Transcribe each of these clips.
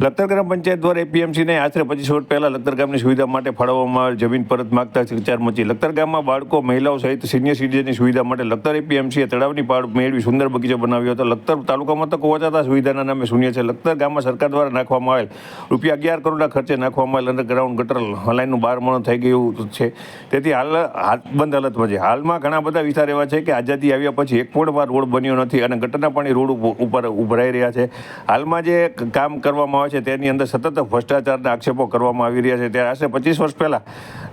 લખતર ગ્રામ પંચાયત દ્વારા એપીએમસીને આશરે પચીસ વર્ષ પહેલા લખતર ગામની સુવિધા માટે ફાળવવામાં આવેલ જમીન પરત માંગતા ચર્ચા મચી. લખતર ગામમાં બાળકો, મહિલાઓ સહિત સિનિયર સિટીઝનની સુવિધા માટે લખતર એપીએમસીએ તળાવની પાળ મેળવી સુંદર બગીચો બનાવ્યો હતો. લખતર તાલુકામાં તો હોવાતા સુવિધાના નામે શૂન્ય છે. લખતર ગામમાં સરકાર દ્વારા નાખવામાં આવેલ રૂપિયા અગિયાર કરોડના ખર્ચે નાખવામાં આવેલ અંડરગ્રાઉન્ડ ગટર લાઇનનું બાર મણો થઈ ગયું છે. તેથી હાલ બંધ હાલતમાં છે હાલમાં ઘણા બધા વિસ્તાર એવા છે કે આઝાદી આવ્યા પછી એક પણ વાર રોડ બન્યો નથી અને ગટરના પાણી રોડ ઉપ- ઉપર ઉભરાઈ રહ્યા છે. હાલમાં જે કામ કરવામાં આવે છે, તેની અંદર સતત ભ્રષ્ટાચારના આક્ષેપો કરવામાં આવી રહ્યા છે. ત્યારે આશરે પચીસ વર્ષ પહેલાં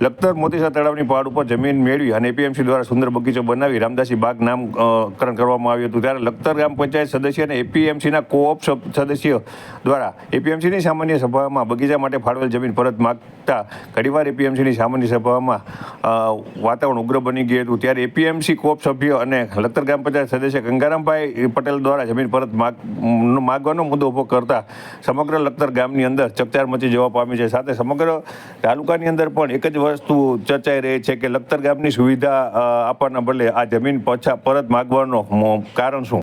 લખતર મોતીસા તળાવની પહાડ ઉપર જમીન મેળવી અને એપીએમસી દ્વારા સુંદર બગીચો બનાવી રામદાસી બાગ નામકરણ કરવામાં આવ્યું હતું. ત્યારે લખતર ગ્રામ પંચાયત સદસ્ય અને એપીએમસીના કોઓપ સદસ્યો દ્વારા એપીએમસીની સામાન્ય સભામાં બગીચા માટે ફાળવેલ જમીન પરત માગતા ઘણીવાર એપીએમસીની સામાન્ય સભામાં વાતાવરણ ઉગ્ર બની ગયું હતું. ત્યારે એપીએમસી કોપ સભ્યો અને લખતર ગ્રામ પંચાયત સદસ્ય ગંગારામભાઈ પટેલ દ્વારા જમીન પરત માગ, માગવાનો મુદ્દો ઊભો કરતા સમગ્ર લખતર ગામની અંદર ચકચાર મચી જવા પામી છે. સાથે સમગ્ર તાલુકાની અંદર પણ એક જ વસ્તુ ચર્ચાઈ રહી છે કે લખતર ગામની સુવિધા આપવાના બદલે આ જમીન પાછા પરત માગવાનો કારણ શું?